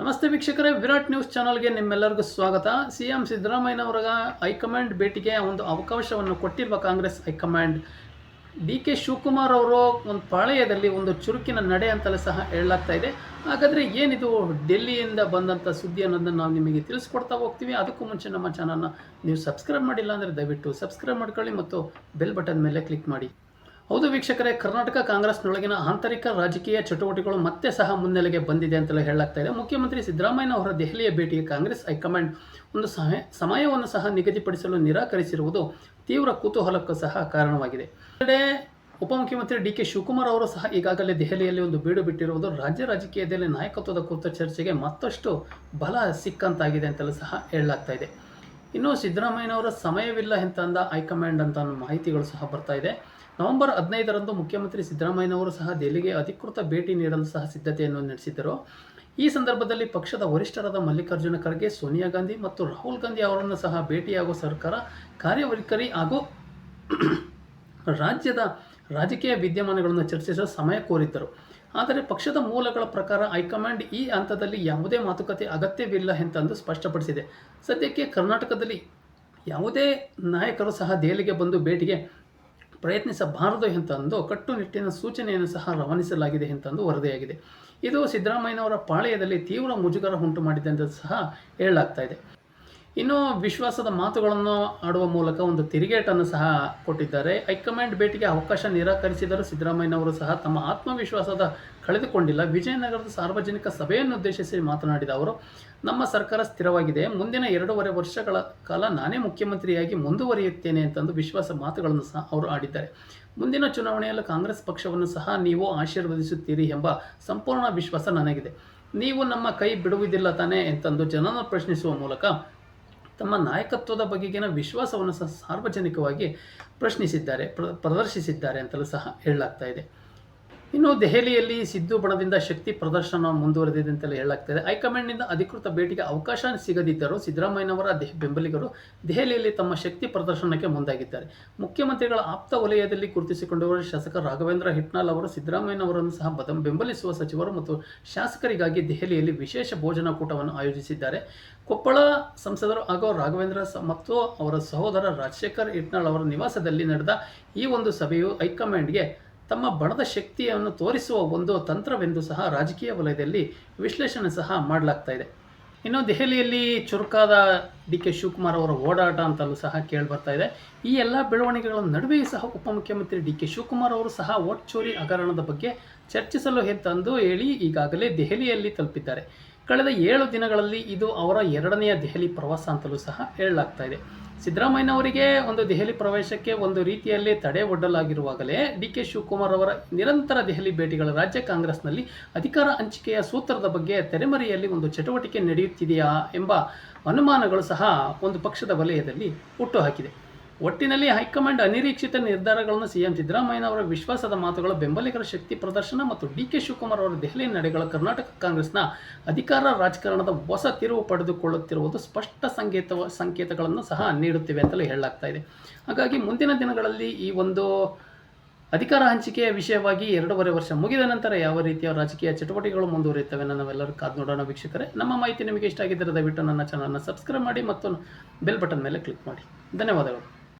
ನಮಸ್ತೆ ವೀಕ್ಷಕರೇ, ವಿರಾಟ್ ನ್ಯೂಸ್ ಚಾನಲ್ಗೆ ನಿಮ್ಮೆಲ್ಲರಿಗೂ ಸ್ವಾಗತ. ಸಿ ಎಂ ಸಿದ್ದರಾಮಯ್ಯನವರ ಹೈಕಮಾಂಡ್ ಭೇಟಿಗೆ ಒಂದು ಅವಕಾಶವನ್ನು ಕೊಟ್ಟಿರುವ Congress high command. D K Shivakumar ಅವರು ಒಂದು ಪಾಳೆಯದಲ್ಲಿ ಒಂದು ಚುರುಕಿನ ನಡೆ ಅಂತಲೇ ಸಹ ಹೇಳಲಾಗ್ತಾ ಇದೆ. ಹಾಗಾದರೆ ಏನಿದು ಡೆಲ್ಲಿಯಿಂದ ಬಂದಂಥ ಸುದ್ದಿ ಅನ್ನೋದನ್ನು ನಾವು ನಿಮಗೆ ತಿಳಿಸ್ಕೊಡ್ತಾ ಹೋಗ್ತೀವಿ. ಅದಕ್ಕೂ ಮುಂಚೆ ನಮ್ಮ ಚಾನಲ್ನ ನೀವು ಸಬ್ಸ್ಕ್ರೈಬ್ ಮಾಡಿಲ್ಲ ಅಂದರೆ ದಯವಿಟ್ಟು ಸಬ್ಸ್ಕ್ರೈಬ್ ಮಾಡ್ಕೊಳ್ಳಿ ಮತ್ತು ಬೆಲ್ ಬಟನ್ ಮೇಲೆ ಕ್ಲಿಕ್ ಮಾಡಿ. ಹೌದು ವೀಕ್ಷಕರೇ, ಕರ್ನಾಟಕ ಕಾಂಗ್ರೆಸ್ನೊಳಗಿನ ಆಂತರಿಕ ರಾಜಕೀಯ ಚಟುವಟಿಕೆಗಳು ಮತ್ತೆ ಸಹ ಮುನ್ನೆಲೆಗೆ ಬಂದಿದೆ ಅಂತಲೇ ಹೇಳಲಾಗ್ತಾ ಇದೆ. ಮುಖ್ಯಮಂತ್ರಿ ಸಿದ್ದರಾಮಯ್ಯ ಅವರ ದೆಹಲಿಯ ಭೇಟಿಗೆ ಕಾಂಗ್ರೆಸ್ ಹೈಕಮಾಂಡ್ ಒಂದು ಸಹ ಸಮಯವನ್ನು ಸಹ ನಿಗದಿಪಡಿಸಲು ನಿರಾಕರಿಸಿರುವುದು ತೀವ್ರ ಕುತೂಹಲಕ್ಕೂ ಸಹ ಕಾರಣವಾಗಿದೆ. ಉಪಮುಖ್ಯಮಂತ್ರಿ ಡಿ ಕೆ ಶಿವಕುಮಾರ್ ಅವರು ಸಹ ಈಗಾಗಲೇ ದೆಹಲಿಯಲ್ಲಿ ಒಂದು ಬೀಡು ಬಿಟ್ಟಿರುವುದು ರಾಜ್ಯ ರಾಜಕೀಯದಲ್ಲಿ ನಾಯಕತ್ವದ ಕುರಿತ ಚರ್ಚೆಗೆ ಮತ್ತಷ್ಟು ಬಲ ಸಿಕ್ಕಂತಾಗಿದೆ ಅಂತಲೂ ಸಹ ಹೇಳಲಾಗ್ತಾ ಇದೆ. ಇನ್ನು ಸಿದ್ದರಾಮಯ್ಯನವರ ಸಮಯವಿಲ್ಲ ಅಂತ ಅಂದ ಹೈಕಮಾಂಡ್ ಅಂತ ಮಾಹಿತಿಗಳು ಸಹ ಬರ್ತಾ ಇದೆ. ನವೆಂಬರ್ ಹದಿನೈದರಂದು ಮುಖ್ಯಮಂತ್ರಿ ಸಿದ್ದರಾಮಯ್ಯನವರು ಸಹ ದೆಹಲಿಗೆ ಅಧಿಕೃತ ಭೇಟಿ ನೀಡಲು ಸಹ ಸಿದ್ಧತೆಯನ್ನು ನಡೆಸಿದ್ದರು. ಈ ಸಂದರ್ಭದಲ್ಲಿ ಪಕ್ಷದ ವರಿಷ್ಠರಾದ ಮಲ್ಲಿಕಾರ್ಜುನ ಖರ್ಗೆ, ಸೋನಿಯಾ ಗಾಂಧಿ ಮತ್ತು ರಾಹುಲ್ ಗಾಂಧಿ ಅವರನ್ನು ಸಹ ಭೇಟಿಯಾಗುವ ಸರ್ಕಾರ ಕಾರ್ಯವೈಖರಿ ಹಾಗೂ ರಾಜ್ಯದ ರಾಜಕೀಯ ವಿದ್ಯಮಾನಗಳನ್ನು ಚರ್ಚಿಸಲು ಸಮಯ ಕೋರಿದ್ದರು. ಆದರೆ ಪಕ್ಷದ ಮೂಲಗಳ ಪ್ರಕಾರ ಹೈಕಮಾಂಡ್ ಈ ಹಂತದಲ್ಲಿ ಯಾವುದೇ ಮಾತುಕತೆ ಅಗತ್ಯವಿಲ್ಲ ಎಂತಂದು ಸ್ಪಷ್ಟಪಡಿಸಿದೆ. ಸದ್ಯಕ್ಕೆ ಕರ್ನಾಟಕದಲ್ಲಿ ಯಾವುದೇ ನಾಯಕರು ಸಹ ದೆಹಲಿಗೆ ಬಂದು ಭೇಟಿಗೆ ಪ್ರಯತ್ನಿಸಬಾರದು ಎಂತಂದು ಕಟ್ಟುನಿಟ್ಟಿನ ಸೂಚನೆಯನ್ನು ಸಹ ರವಾನಿಸಲಾಗಿದೆ ಎಂತಂದು ವರದಿಯಾಗಿದೆ. ಇದು ಸಿದ್ದರಾಮಯ್ಯನವರ ಪಾಳೆಯದಲ್ಲಿ ತೀವ್ರ ಮುಜುಗರ ಉಂಟು ಮಾಡಿದೆ ಅಂತ ಸಹ ಹೇಳಲಾಗ್ತಾ ಇದೆ. ಇನ್ನು ವಿಶ್ವಾಸದ ಮಾತುಗಳನ್ನು ಆಡುವ ಮೂಲಕ ಒಂದು ತಿರುಗೇಟನ್ನು ಸಹ ಕೊಟ್ಟಿದ್ದಾರೆ. ಹೈಕಮಾಂಡ್ ಭೇಟಿಗೆ ಅವಕಾಶ ನಿರಾಕರಿಸಿದರೂ ಸಿದ್ದರಾಮಯ್ಯನವರು ಸಹ ತಮ್ಮ ಆತ್ಮವಿಶ್ವಾಸದ ಕಳೆದುಕೊಂಡಿಲ್ಲ. ವಿಜಯನಗರದ ಸಾರ್ವಜನಿಕ ಸಭೆಯನ್ನು ಉದ್ದೇಶಿಸಿ ಮಾತನಾಡಿದ ಅವರು, ನಮ್ಮ ಸರ್ಕಾರ ಸ್ಥಿರವಾಗಿದೆ. ಮುಂದಿನ ಎರಡೂವರೆ ವರ್ಷಗಳ ಕಾಲ ನಾನೇ ಮುಖ್ಯಮಂತ್ರಿಯಾಗಿ ಮುಂದುವರಿಯುತ್ತೇನೆ ಅಂತಂದು ವಿಶ್ವಾಸ ಮಾತುಗಳನ್ನು ಸಹ ಅವರು ಆಡಿದ್ದಾರೆ. ಮುಂದಿನ ಚುನಾವಣೆಯಲ್ಲಿ ಕಾಂಗ್ರೆಸ್ ಪಕ್ಷವನ್ನು ಸಹ ನೀವು ಆಶೀರ್ವದಿಸುತ್ತೀರಿ ಎಂಬ ಸಂಪೂರ್ಣ ವಿಶ್ವಾಸ ನನಗಿದೆ. ನೀವು ನಮ್ಮ ಕೈ ಬಿಡುವುದಿಲ್ಲ ತಾನೇ ಎಂತಂದು ಜನನ ಪ್ರಶ್ನಿಸುವ ಮೂಲಕ ತಮ್ಮ ನಾಯಕತ್ವದ ಬಗೆಗಿನ ವಿಶ್ವಾಸವನ್ನು ಸಹ ಸಾರ್ವಜನಿಕವಾಗಿ ಪ್ರಶ್ನಿಸಿದ್ದಾರೆ ಪ್ರ ಪ್ರದರ್ಶಿಸಿದ್ದಾರೆ ಅಂತಲೂ ಸಹ ಹೇಳಲಾಗ್ತಾ ಇದೆ. ಇನ್ನು ದೆಹಲಿಯಲ್ಲಿ ಸಿದ್ದು ಬಣದಿಂದ ಶಕ್ತಿ ಪ್ರದರ್ಶನ ಮುಂದುವರೆದಿದೆ ಅಂತೆಲ್ಲ ಹೇಳಲಾಗ್ತದೆ. ಹೈಕಮಾಂಡ್ನಿಂದ ಅಧಿಕೃತ ಭೇಟಿಗೆ ಅವಕಾಶ ಸಿಗದಿದ್ದರೂ ಸಿದ್ದರಾಮಯ್ಯನವರ ದೆಹ ಬೆಂಬಲಿಗರು ದೆಹಲಿಯಲ್ಲಿ ತಮ್ಮ ಶಕ್ತಿ ಪ್ರದರ್ಶನಕ್ಕೆ ಮುಂದಾಗಿದ್ದಾರೆ. ಮುಖ್ಯಮಂತ್ರಿಗಳ ಆಪ್ತ ವಲಯದಲ್ಲಿ ಗುರುತಿಸಿಕೊಂಡಿರುವ ಶಾಸಕ ರಾಘವೇಂದ್ರ ಹಿಟ್ನಾಲ್ ಅವರು, ಸಿದ್ದರಾಮಯ್ಯನವರನ್ನು ಸಹ ಬದ, ಬೆಂಬಲಿಸುವ ಸಚಿವರು ಮತ್ತು ಶಾಸಕರಿಗಾಗಿ ದೆಹಲಿಯಲ್ಲಿ ವಿಶೇಷ ಭೋಜನಕೂಟವನ್ನು ಆಯೋಜಿಸಿದ್ದಾರೆ. ಕೊಪ್ಪಳ ಸಂಸದರು ಹಾಗೂ ರಾಘವೇಂದ್ರ ಮತ್ತು ಅವರ ಸಹೋದರ ರಾಜಶೇಖರ್ ಹಿಟ್ನಾಳ್ ಅವರ ನಿವಾಸದಲ್ಲಿ ನಡೆದ ಈ ಒಂದು ಸಭೆಯು ಹೈಕಮಾಂಡ್ಗೆ ತಮ್ಮ ಬಣದ ಶಕ್ತಿಯನ್ನು ತೋರಿಸುವ ಒಂದು ತಂತ್ರವೆಂದು ಸಹ ರಾಜಕೀಯ ವಲಯದಲ್ಲಿ ವಿಶ್ಲೇಷಣೆ ಸಹ ಮಾಡಲಾಗ್ತಾ ಇದೆ. ಇನ್ನು ದೆಹಲಿಯಲ್ಲಿ ಚುರುಕಾದ ಡಿ ಕೆ ಶಿವಕುಮಾರ್ ಅವರ ಓಡಾಟ ಅಂತಲೂ ಸಹ ಕೇಳಿಬರ್ತಾ ಇದೆ. ಈ ಎಲ್ಲ ಬೆಳವಣಿಗೆಗಳ ನಡುವೆಯೂ ಸಹ ಉಪಮುಖ್ಯಮಂತ್ರಿ ಡಿ ಕೆ ಶಿವಕುಮಾರ್ ಅವರು ಸಹ ಓಟ್ ಚೋರಿ ಹಗರಣದ ಬಗ್ಗೆ ಚರ್ಚಿಸಲು ಹೆಂತಂದು ಹೇಳಿ ಈಗಾಗಲೇ ದೆಹಲಿಯಲ್ಲಿ ತಲುಪಿದ್ದಾರೆ. ಕಳೆದ ಏಳು ದಿನಗಳಲ್ಲಿ ಇದು ಅವರ ಎರಡನೆಯ ದೆಹಲಿ ಪ್ರವಾಸ ಅಂತಲೂ ಸಹ ಹೇಳಲಾಗ್ತಾ ಇದೆ. ಸಿದ್ದರಾಮಯ್ಯನವರಿಗೆ ಒಂದು ದೆಹಲಿ ಪ್ರವೇಶಕ್ಕೆ ಒಂದು ರೀತಿಯಲ್ಲಿ ತಡೆ ಒಡ್ಡಲಾಗಿರುವಾಗಲೇ ಡಿ ಕೆ ಶಿವಕುಮಾರ್ ಅವರ ನಿರಂತರ ದೆಹಲಿ ಭೇಟಿಗಳ ರಾಜ್ಯ ಕಾಂಗ್ರೆಸ್ನಲ್ಲಿ ಅಧಿಕಾರ ಹಂಚಿಕೆಯ ಸೂತ್ರದ ಬಗ್ಗೆ ತೆರೆಮರೆಯಲ್ಲಿ ಒಂದು ಚಟುವಟಿಕೆ ನಡೆಯುತ್ತಿದೆಯಾ ಎಂಬ ಅನುಮಾನಗಳು ಸಹ ಒಂದು ಪಕ್ಷದ ವಲಯದಲ್ಲಿ ಹುಟ್ಟುಹಾಕಿದೆ ಒಟ್ಟಿನಲ್ಲಿ ಹೈಕಮಾಂಡ್ ಅನಿರೀಕ್ಷಿತ ನಿರ್ಧಾರಗಳನ್ನು ಸಿಎಂ ಸಿದ್ದರಾಮಯ್ಯನವರ ವಿಶ್ವಾಸದ ಮಾತುಗಳು ಬೆಂಬಲಿಗರ ಶಕ್ತಿ ಪ್ರದರ್ಶನ ಮತ್ತು ಡಿ ಕೆ ಶಿವಕುಮಾರ್ ಅವರ ದೆಹಲಿ ನಡೆಗಳ ಕರ್ನಾಟಕ ಕಾಂಗ್ರೆಸ್ನ ಅಧಿಕಾರ ರಾಜಕಾರಣದ ಹೊಸ ತಿರುವು ಪಡೆದುಕೊಳ್ಳುತ್ತಿರುವುದು ಸ್ಪಷ್ಟ ಸಂಕೇತ ಸಂಕೇತಗಳನ್ನು ಸಹ ನೀಡುತ್ತಿವೆ ಅಂತಲೇ ಹೇಳಲಾಗ್ತಾ ಇದೆ. ಹಾಗಾಗಿ ಮುಂದಿನ ದಿನಗಳಲ್ಲಿ ಈ ಒಂದು ಅಧಿಕಾರ ಹಂಚಿಕೆಯ ವಿಷಯವಾಗಿ ಎರಡೂವರೆ ವರ್ಷ ಮುಗಿದ ನಂತರ ಯಾವ ರೀತಿಯ ರಾಜಕೀಯ ಚಟುವಟಿಕೆಗಳು ಮುಂದುವರಿಯುತ್ತವೆ ನಾವೆಲ್ಲರೂ ಕಾದು ನೋಡೋಣ ವೀಕ್ಷಕರೇ. ನಮ್ಮ ಮಾಹಿತಿ ನಿಮಗೆ ಇಷ್ಟ ಆಗಿದ್ದರೆ ದಯವಿಟ್ಟು ನನ್ನ ಚಾನಲ್ನ ಸಬ್ಸ್ಕ್ರೈಬ್ ಮಾಡಿ ಮತ್ತು ಬೆಲ್ ಬಟನ್ ಮೇಲೆ ಕ್ಲಿಕ್ ಮಾಡಿ. ಧನ್ಯವಾದಗಳು.